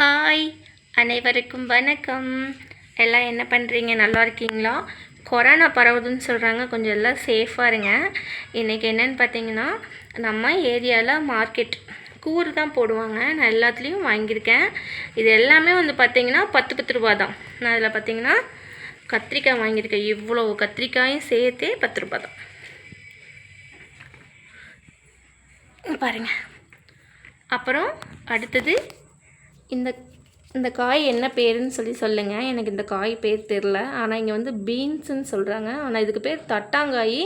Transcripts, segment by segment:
Hi. அனைவருக்கும் வணக்கம். எல்லாம் என்ன பண்ணுறீங்க நல்லா இருக்கீங்களா? கொரோனா பரவுதுன்னு சொல்கிறாங்க கொஞ்சம் எல்லாம் சேஃபாக இருங்க. இன்றைக்கி என்னென்னு பார்த்தீங்கன்னா நம்ம ஏரியாவில் மார்க்கெட் கூறு தான் போடுவாங்க. நான் எல்லாத்துலேயும் வாங்கியிருக்கேன். இது எல்லாமே வந்து பார்த்தீங்கன்னா பத்து பத்து ரூபா தான். நான் அதில் பார்த்தீங்கன்னா கத்திரிக்காய் வாங்கியிருக்கேன். இவ்வளோ கத்திரிக்காயும் சேர்த்தே பத்து ரூபா தான். பாருங்கள் அப்புறம் அடுத்தது இந்த இந்த காய் என்ன பேருன்னு சொல்லி சொல்லுங்கள் எனக்கு இந்த காய் பேர் தெரில ஆனால் இங்கே வந்து பீன்ஸுன்னு சொல்கிறாங்க ஆனால் இதுக்கு பேர் தட்டாங்காய்.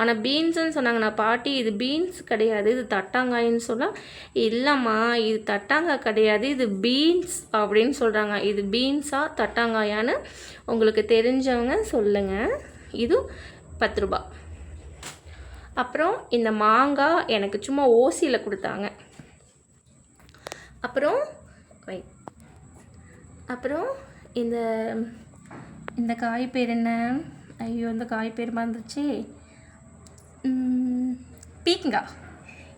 ஆனால் பீன்ஸுன்னு சொன்னாங்க. நான் பாட்டி இது பீன்ஸ் கிடையாது. இது தட்டாங்காயின்னு சொல்ல இல்லைம்மா இது தட்டாங்காய் கிடையாது. இது பீன்ஸ் அப்படின்னு சொல்கிறாங்க இது பீன்ஸா தட்டாங்காயான்னு உங்களுக்கு தெரிஞ்சவங்க சொல்லுங்கள் இது பத்து ரூபா. அப்புறம் இந்த மாங்காய் எனக்கு சும்மா ஓசியில் கொடுத்தாங்க. அப்புறம் வை அப்புறம் இந்த இந்த காய் பேர் என்ன? ஐயோ இந்த காய் பேர் மறந்துச்சு பீக்கங்காய்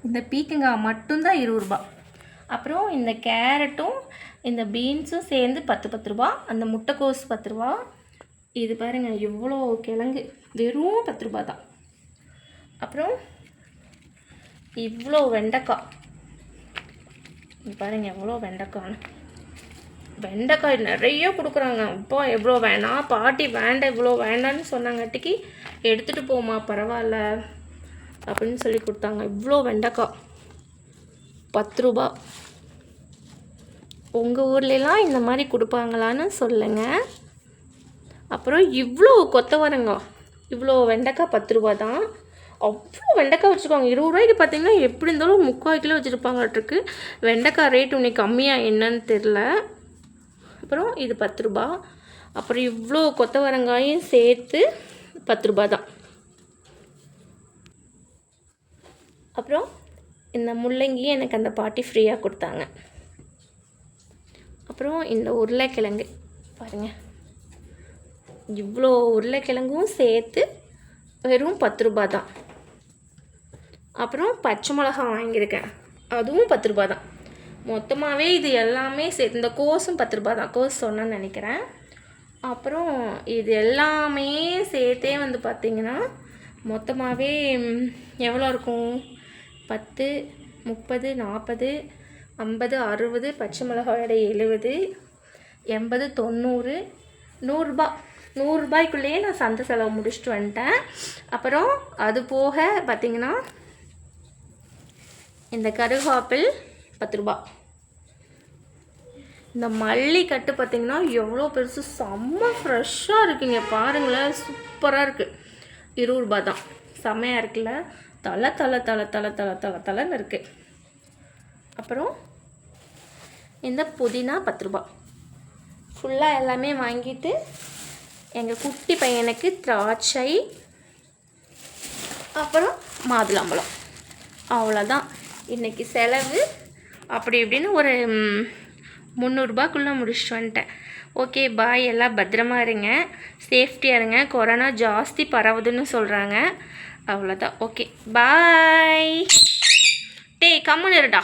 இந்த பீக்கங்காய் மட்டும்தான் இருபது ரூபா. அப்புறம் இந்த கேரட்டும் இந்த பீன்ஸும் சேர்ந்து பத்து பத்து ரூபா. அந்த முட்டைக்கோஸ் பத்து ரூபா. இது பாருங்கள் எவ்வளோ கிழங்கு. வெறும் பத்து ரூபா தான். அப்புறம் இவ்வளோ வெண்டைக்காய். இங்க பாருங்க எவ்வளோ வெண்டைக்காய்னு வெண்டைக்காய் நிறைய கொடுக்குறாங்க. அப்பா எவ்வளோ வேணாம் பாட்டி வேண்டாம் இவ்வளோ வேண்டான்னு சொன்னாங்காட்டிக்கு எடுத்துகிட்டு போமா பரவாயில்ல அப்படின்னு சொல்லி கொடுத்தாங்க. இவ்வளோ வெண்டைக்காய். பத்து ரூபா. உங்கள் ஊர்லலாம் இந்த மாதிரி கொடுப்பாங்களான்னு சொல்லுங்கள் அப்புறம் இவ்வளோ கொத்தவரங்காய். இவ்வளோ வெண்டைக்காய் பத்து ரூபா தான். அவ்வளோ வெண்டைக்காய் வச்சுருக்காங்க. இருபது ரூபாய்க்கு பார்த்தீங்கன்னா எப்படி இருந்தாலும் முக்கால் கிலோ வச்சுருப்பாங்கட்டுருக்கு வெண்டைக்காய் ரேட் இன்னைக்கு கம்மியாக என்னன்னு தெரில அப்புறம் இது பத்து ரூபா. அப்புறம் இவ்வளோ கொத்தவரங்காயும் சேர்த்து பத்து ரூபா தான். அப்புறம் இந்த முள்ளங்கியும் எனக்கு அந்த பாட்டி ஃப்ரீயாக கொடுத்தாங்க. அப்புறம் இந்த உருளைக்கிழங்கு. பாருங்கள் இவ்வளோ உருளைக்கிழங்கும் சேர்த்து வெறும் பத்து ரூபா தான். அப்புறம் பச்சை மிளகா வாங்கியிருக்கேன். அதுவும் பத்து ரூபா தான். மொத்தமாகவே இது எல்லாமே சேர்த்து இந்த கோர்ஸும் பத்து ரூபா தான். கோர்ஸ் சொன்னேன்னு நினைக்கிறேன். அப்புறம் இது எல்லாமே சேர்த்தே வந்து பார்த்திங்கன்னா மொத்தமாகவே எவ்வளோ இருக்கும்? பத்து முப்பது நாற்பது ஐம்பது அறுபது பச்சை மிளகாயோட எழுபது எண்பது தொண்ணூறு நூறுரூபா நூறுரூபாய்க்குள்ளேயே நான் சந்தை செலவு முடிச்சுட்டு வந்துட்டேன். அப்புறம் அது போக பார்த்திங்கன்னா இந்த கருகாப்பிள் பத்து ரூபா இந்த மல்லி கட்டு பார்த்திங்கன்னா எவ்வளோ பெருசு செம்ம ஃப்ரெஷ்ஷாக இருக்குங்க. பாருங்களேன் சூப்பராக இருக்குது இருபது ரூபா தான். செம்மையாக இருக்குல்ல? தலை தலை தலை தலை தலை தலை தலைன்னு இருக்குது அப்புறம் இந்த புதினா பத்து ரூபா ஃபுல்லாக எல்லாமே வாங்கிட்டு எங்கள் குட்டி பையனுக்கு திராட்சை அப்புறம் மாதுளம்பழம். அவ்வளோதான் இன்றைக்கி செலவு. அப்படி இப்படின்னு ஒரு முந்நூறுபாக்குள்ளே முந்நூறுரூபாக்குள்ளே முடிச்சுட்டு வந்துட்டேன். ஓகே பாய் எல்லாம் பத்திரமா இருங்க. சேஃப்டியாக இருங்க. கொரோனா ஜாஸ்தி பரவுதுன்னு சொல்கிறாங்க அவ்வளோதான் ஓகே பாய் டேய் கம்முன்னு இருடா.